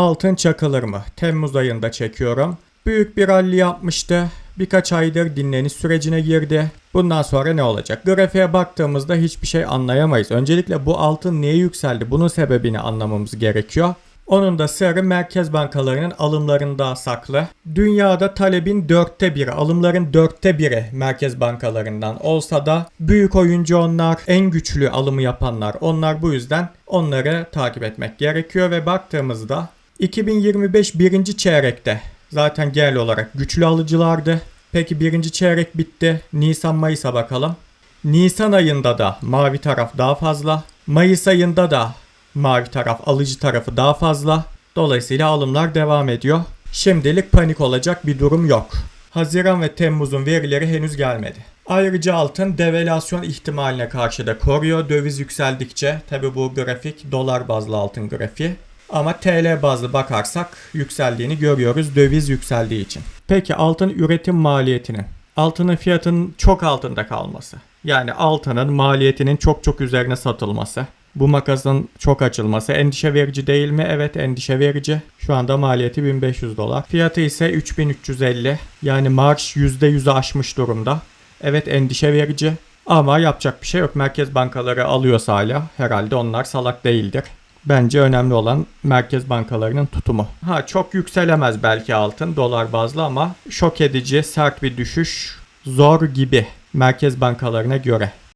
Altın çakılır mı? Temmuz ayında çekiyorum. Büyük bir rally yapmıştı. Birkaç aydır dinleniş sürecine girdi. Bundan sonra ne olacak? Grafiğe baktığımızda hiçbir şey anlayamayız. Öncelikle bu altın niye yükseldi? Bunun sebebini anlamamız gerekiyor. Onun da sırrı merkez bankalarının alımlarında saklı. Dünyada talebin dörtte biri, alımların dörtte biri merkez bankalarından olsa da büyük oyuncu onlar, en güçlü alımı yapanlar onlar bu yüzden onları takip etmek gerekiyor ve baktığımızda 2025 birinci çeyrekte zaten genel olarak güçlü alıcılardı. Peki birinci çeyrek bitti. Nisan Mayıs'a bakalım. Nisan ayında da mavi taraf daha fazla. Mayıs ayında da mavi taraf alıcı tarafı daha fazla. Dolayısıyla alımlar devam ediyor. Şimdilik panik olacak bir durum yok. Haziran ve Temmuz'un verileri henüz gelmedi. Ayrıca altın devalüasyon ihtimaline karşı da koruyor döviz yükseldikçe. Tabi bu grafik dolar bazlı altın grafiği. Ama TL bazlı bakarsak yükseldiğini görüyoruz döviz yükseldiği için. Peki altın üretim maliyetinin, altının fiyatının çok altında kalması. Yani altının maliyetinin çok çok üzerine satılması. Bu makasın çok açılması endişe verici değil mi? Evet endişe verici. Şu anda maliyeti 1500 dolar. Fiyatı ise 3350. Yani marş %100'ü aşmış durumda. Evet endişe verici. Ama yapacak bir şey yok. Merkez bankaları alıyorsa hala herhalde onlar salak değildir. Bence önemli olan merkez bankalarının tutumu. Ha çok yükselemez belki altın dolar bazlı ama şok edici sert bir düşüş zor gibi merkez bankalarına göre.